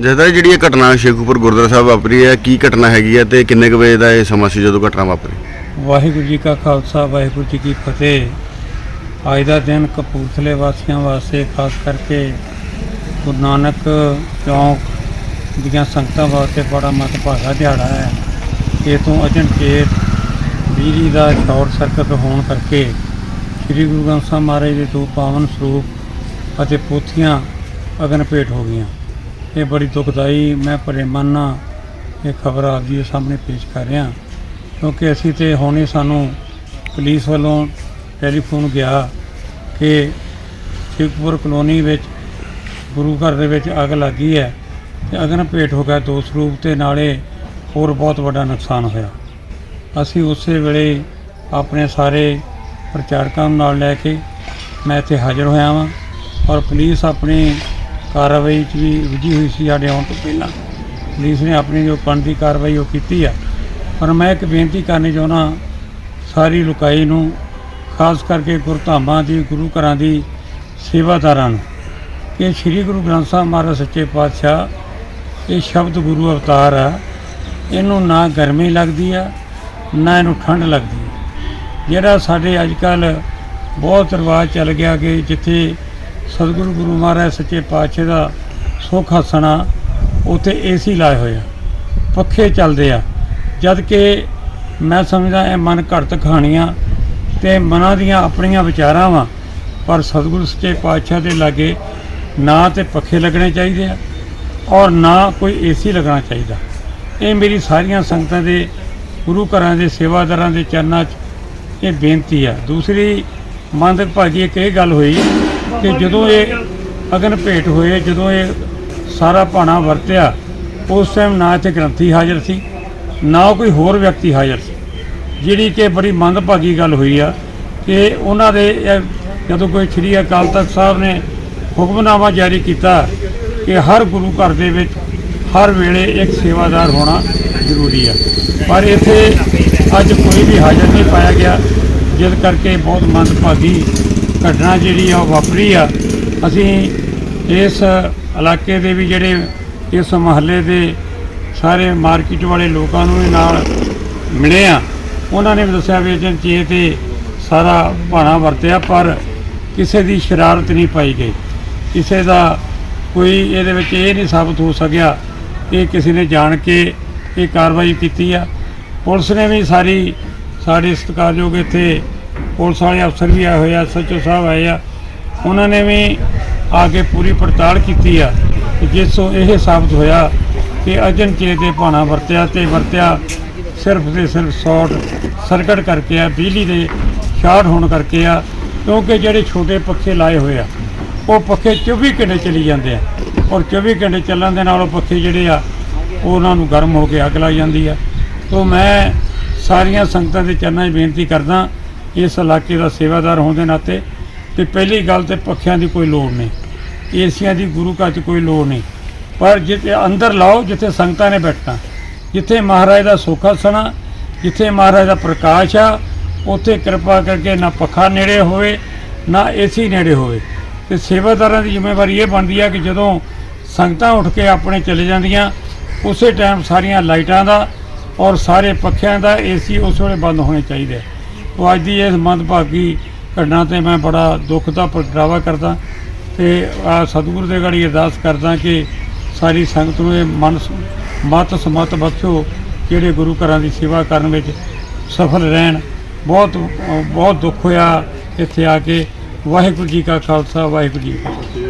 ਜਿਹਦਾ ਜਿਹੜੀ ਇਹ ਘਟਨਾ ਸ਼ੇਖੂਪੁਰ ਗੁਰਦੁਆਰਾ ਸਾਹਿਬ ਵਾਪਰੀ ਹੈ, ਕੀ ਘਟਨਾ ਹੈਗੀ ਹੈ ਤੇ ਕਿੰਨੇ ਕੁ ਵਜੇ ਦਾ ਇਹ ਸਮਾਂ ਸੀ ਜਦੋਂ ਘਟਨਾ ਵਾਪਰੀ? ਵਾਹਿਗੁਰੂ ਜੀ ਕਾ ਖਾਲਸਾ, ਵਾਹਿਗੁਰੂ ਜੀ ਕੀ ਫਤਿਹ। ਅੱਜ ਦਾ ਦਿਨ ਕਪੂਰਥਲੇ ਵਾਸੀਆਂ ਵਾਸਤੇ ਖਾਸ ਕਰਕੇ ਗੁਰੂ ਨਾਨਕ ਚੌਂਕ ਦੀਆਂ ਸੰਗਤਾਂ ਵਾਸਤੇ ਬੜਾ ਮਹੱਤਵਪੂਰਨ ਦਿਹਾੜਾ ਹੈ। ਇਹ ਤੋਂ ਅਚਨਚੇਤ ਬਿਜਲੀ ਦਾ ਸ਼ਾਰਟ ਸਰਕਟ ਹੋਣ ਕਰਕੇ ਸ੍ਰੀ ਗੁਰੂ ਗ੍ਰੰਥ ਸਾਹਿਬ ਮਹਾਰਾਜ ਦੇ ਦੋ ਪਾਵਨ ਸਰੂਪ ਅਤੇ ਪੋਥੀਆਂ ਅਗਨ ਭੇਟ ਹੋ ਗਈਆਂ। ਇਹ ਬੜੀ ਦੁਖਦਾਈ, ਮੈਂ ਭਰੇ ਮਨ ਨਾਲ ਇਹ ਖਬਰ ਆਪ ਜੀ ਦੇ ਸਾਹਮਣੇ ਪੇਸ਼ ਕਰ ਰਿਹਾ। ਕਿਉਂਕਿ ਅਸੀਂ ਤੇ ਹੁਣੇ ਸਾਨੂੰ ਪੁਲਿਸ ਵੱਲੋਂ ਟੈਲੀਫੋਨ ਗਿਆ ਕਿ ਸ਼ਿਵਪੁਰ ਕਲੋਨੀ ਵਿੱਚ ਗੁਰੂ ਘਰ ਦੇ ਵਿੱਚ ਅੱਗ ਲੱਗੀ ਹੈ ਤੇ ਅਗਨ ਭੇਟ ਹੋ ਗਿਆ ਦੋ ਸਰੂਪ ਤੇ ਨਾਲੇ ਹੋਰ ਬਹੁਤ ਵੱਡਾ ਨੁਕਸਾਨ ਹੋਇਆ। ਅਸੀਂ ਉਸੇ ਵੇਲੇ ਆਪਣੇ ਸਾਰੇ ਪ੍ਰਚਾਰਕਾਂ ਨਾਲ ਲੈ ਕੇ ਮੈਂ ਇੱਥੇ ਹਾਜ਼ਰ ਹੋਇਆ ਵਾਂ ਔਰ ਪੁਲਿਸ ਆਪਣੀ ਕਾਰਵਾਈ 'ਚ ਵੀ ਰੁੱਝੀ ਹੋਈ ਸੀ ਸਾਡੇ ਆਉਣ ਤੋਂ ਪਹਿਲਾਂ। ਪੁਲਿਸ ਨੇ ਆਪਣੀ ਜੋ ਬਣਦੀ ਕਾਰਵਾਈ ਉਹ ਕੀਤੀ ਆ। ਪਰ ਮੈਂ ਇੱਕ ਬੇਨਤੀ ਕਰਨੀ ਚਾਹੁੰਦਾ ਸਾਰੀ ਲੁਕਾਈ ਨੂੰ, ਖਾਸ ਕਰਕੇ ਗੁਰਧਾਮਾਂ ਦੀ, ਗੁਰੂ ਘਰਾਂ ਦੀ ਸੇਵਾਦਾਰਾਂ ਨੂੰ, ਕਿ ਸ੍ਰੀ ਗੁਰੂ ਗ੍ਰੰਥ ਸਾਹਿਬ ਮਹਾਰਾਜ ਸੱਚੇ ਪਾਤਸ਼ਾਹ, ਇਹ ਸ਼ਬਦ ਗੁਰੂ ਅਵਤਾਰ ਆ। ਇਹਨੂੰ ਨਾ ਗਰਮੀ ਲੱਗਦੀ ਆ, ਨਾ ਇਹਨੂੰ ਠੰਡ ਲੱਗਦੀ। ਜਿਹੜਾ ਸਾਡੇ ਅੱਜ ਕੱਲ ਬਹੁਤ ਰਿਵਾਜ ਚੱਲ ਗਿਆ ਕਿ ਜਿੱਥੇ ਸਤਿਗੁਰੂ ਗੁਰੂ ਮਹਾਰਾਜ ਸੱਚੇ ਪਾਤਸ਼ਾਹ ਦਾ ਸੁੱਖ ਹਸਣਾ, ਉੱਥੇ ਏਸੀ ਲਾਏ ਹੋਏ ਆ। ਪੱਖੇ ਚੱਲਦੇ ਆ। ਜਦ ਕਿ ਮੈਂ ਸਮਝਦਾ ਇਹ ਮਨ ਘੜਤ ਕਹਾਣੀਆਂ ਤੇ ਮਨਾਂ ਦੀਆਂ ਆਪਣੀਆਂ ਵਿਚਾਰਾਂ ਵਾ ਪਰ ਸਤਿਗੁਰੂ ਸੱਚੇ ਪਾਤਸ਼ਾਹ ਦੇ ਲਾਗੇ ਨਾ ਤੇ ਪੱਖੇ ਲੱਗਣੇ ਚਾਹੀਦੇ ਆ ਔਰ ਨਾ ਕੋਈ ਏਸੀ ਲੱਗਣਾ ਚਾਹੀਦਾ। ਇਹ ਮੇਰੀ ਸਾਰੀਆਂ ਸੰਗਤਾਂ ਦੇ, ਗੁਰੂ ਘਰਾਂ ਦੇ, ਸੇਵਾਦਾਰਾਂ ਦੇ ਚਰਨਾਂ 'ਚ ਇਹ ਬੇਨਤੀ ਆ। ਦੂਸਰੀ ਮੰਦਕ ਭਾਜੀ, ਇੱਕ ਇਹ ਗੱਲ ਹੋਈ ਕਿ ਜਦੋਂ ਇਹ ਅਗਨ ਭੇਟ ਹੋਏ, ਜਦੋਂ ਇਹ ਸਾਰਾ ਭਾਣਾ ਵਰਤਿਆ, ਉਸ ਟਾਈਮ ਨਾ ਇੱਥੇ ਗ੍ਰੰਥੀ ਹਾਜ਼ਰ ਸੀ, ਨਾ ਕੋਈ ਹੋਰ ਵਿਅਕਤੀ ਹਾਜ਼ਰ ਸੀ। ਜਿਹੜੀ ਕਿ ਬੜੀ ਮੰਦਭਾਗੀ ਗੱਲ ਹੋਈ ਆ ਕਿ ਉਹਨਾਂ ਦੇ ਜਦੋਂ ਕੋਈ ਸ੍ਰੀ ਅਕਾਲ ਤਖਤ ਸਾਹਿਬ ਨੇ ਹੁਕਮਨਾਮਾ ਜਾਰੀ ਕੀਤਾ ਕਿ ਹਰ ਗੁਰੂ ਘਰ ਦੇ ਵਿੱਚ ਹਰ ਵੇਲੇ ਇੱਕ ਸੇਵਾਦਾਰ ਹੋਣਾ ਜ਼ਰੂਰੀ ਆ। ਪਰ ਇੱਥੇ ਅੱਜ ਕੋਈ ਵੀ ਹਾਜ਼ਰ ਨਹੀਂ ਪਾਇਆ ਗਿਆ, ਜਿਸ ਕਰਕੇ ਬਹੁਤ ਮੰਦਭਾਗੀ ਘਟਨਾ ਜਿਹੜੀ ਆ ਉਹ ਵਾਪਰੀ ਆ। ਅਸੀਂ ਇਸ ਇਲਾਕੇ ਦੇ ਵੀ ਜਿਹੜੇ ਇਸ ਮਹੱਲੇ ਦੇ ਸਾਰੇ ਮਾਰਕੀਟ ਵਾਲੇ ਲੋਕਾਂ ਨੂੰ ਵੀ ਨਾਲ ਮਿਲੇ ਆ। ਉਹਨਾਂ ਨੇ ਵੀ ਦੱਸਿਆ ਵੀ ਏਜੰਸੀ ਤੇ ਸਾਰਾ ਭਾਣਾ ਵਰਤਿਆ, ਪਰ ਕਿਸੇ ਦੀ ਸ਼ਰਾਰਤ ਨਹੀਂ ਪਾਈ ਗਈ। ਕਿਸੇ ਦਾ ਕੋਈ ਇਹਦੇ ਵਿੱਚ ਇਹ ਨਹੀਂ ਸਾਬਤ ਹੋ ਸਕਿਆ ਕਿ ਕਿਸੇ ਨੇ ਜਾਣ ਕੇ ਇਹ ਕਾਰਵਾਈ ਕੀਤੀ ਆ। ਪੁਲਿਸ ਨੇ ਵੀ ਸਾਰੀ, ਸਾਡੇ ਸਤਿਕਾਰਯੋਗ ਇੱਥੇ ਪੁਲਿਸ ਵਾਲੇ ਅਫਸਰ ਵੀ ਆਏ ਹੋਏ ਆ ਸੱਚੋ ਸਾਹਿਬ ਆਏ ਆ। ਉਹਨਾਂ ਨੇ ਵੀ ਆ ਕੇ ਪੂਰੀ ਪੜਤਾਲ ਕੀਤੀ ਆ ਜਿਸ ਤੋਂ ਇਹ ਸਾਬਤ ਹੋਇਆ ਕਿ ਅਜਨਚੇ ਦੇ ਭਾਣਾ ਵਰਤਿਆ ਤੇ ਵਰਤਿਆ ਸਿਰਫ ਤੇ ਸਿਰਫ ਸ਼ਾਰਟ ਸਰਕਟ ਕਰਕੇ ਆ, ਬਿਜਲੀ ਦੇ ਸ਼ਾਰਟ ਹੋਣ ਕਰਕੇ ਆ, ਕਿਉਂਕਿ ਜਿਹੜੇ ਛੋਟੇ ਪੱਖੇ ਲਾਏ ਹੋਏ ਆ, ਉਹ ਪੱਖੇ 24 ਘੰਟੇ ਚੱਲੀ ਜਾਂਦੇ ਆ ਔਰ 24 ਘੰਟੇ ਚੱਲਣ ਦੇ ਨਾਲ ਉਹ ਪੱਖੇ ਜਿਹੜੇ ਆ ਉਹਨਾਂ ਨੂੰ ਗਰਮ ਹੋ ਕੇ ਅੱਗ ਲੱਗ ਜਾਂਦੀ ਆ। ਤੋਂ ਮੈਂ ਸਾਰੀਆਂ ਸੰਗਤਾਂ ਦੇ ਚਰਨਾਂ 'ਚ ਬੇਨਤੀ ਕਰਦਾ ਇਸ ਇਲਾਕੇ ਦਾ ਸੇਵਾਦਾਰ ਹੋਣ ਦੇ ਨਾਤੇ ਤੇ ਪਹਿਲੀ ਗੱਲ ਤੇ ਪੱਖਿਆਂ ਦੀ ਕੋਈ ਲੋੜ ਨਹੀਂ, ਏਸੀਆਂ ਦੀ ਗੁਰੂ ਘਰ 'ਚ ਕੋਈ ਲੋੜ ਨਹੀਂ। ਪਰ ਜਿੱਥੇ ਅੰਦਰ ਲਾਓ, ਜਿੱਥੇ ਸੰਗਤਾਂ ਨੇ ਬੈਠਣਾ, ਜਿੱਥੇ ਮਹਾਰਾਜ ਦਾ ਸੋਖਾ ਸਣਾ, ਜਿੱਥੇ ਮਹਾਰਾਜ ਦਾ ਪ੍ਰਕਾਸ਼ ਆ, ਉੱਥੇ ਕਿਰਪਾ ਕਰਕੇ ਨਾ ਪੱਖਾ ਨੇੜੇ ਹੋਵੇ, ਨਾ ਏਸੀ ਨੇੜੇ ਹੋਵੇ। ਤੇ ਸੇਵਾਦਾਰਾਂ ਦੀ ਜ਼ਿੰਮੇਵਾਰੀ ਇਹ ਬਣਦੀ ਆ ਕਿ ਜਦੋਂ ਸੰਗਤਾਂ ਉੱਠ ਕੇ ਆਪਣੇ ਚਲੇ ਜਾਂਦੀਆਂ, ਉਸੇ ਟਾਈਮ ਸਾਰੀਆਂ ਲਾਈਟਾਂ ਦਾ ਔਰ ਸਾਰੇ ਪੱਖਿਆਂ ਦਾ ਏਸੀ ਉਸ ਵੇਲੇ ਬੰਦ ਹੋਣੇ ਚਾਹੀਦੇ ਉਹ ਅੱਜ ਦੀ ਇਸ ਮੰਦਭਾਗੀ ਘਟਨਾ ਤੇ ਮੈਂ ਬੜਾ ਦੁੱਖ ਦਾ ਪ੍ਰਗਟਾਵਾ ਕਰਦਾ ਤੇ ਆ ਸਤਿਗੁਰੂ ਦੇ ਗੜੀ ਅਰਦਾਸ ਕਰਦਾ ਕਿ ਸਾਰੀ ਸੰਗਤ ਨੂੰ ਇਹ ਮਨ ਸ- ਮਤ ਸਮਤ ਬਖਸ਼ੋ, ਜਿਹੜੇ ਗੁਰੂ ਘਰਾਂ ਦੀ ਸੇਵਾ ਕਰਨ ਵਿੱਚ ਸਫਲ ਰਹਿਣ। ਬਹੁਤ ਬਹੁਤ ਦੁੱਖ ਹੋਇਆ ਇੱਥੇ ਆ ਕੇ। ਵਾਹਿਗੁਰੂ ਜੀ ਕਾ ਖਾਲਸਾ, ਵਾਹਿਗੁਰੂ ਜੀ ਕੀ ਫਤਿਹ।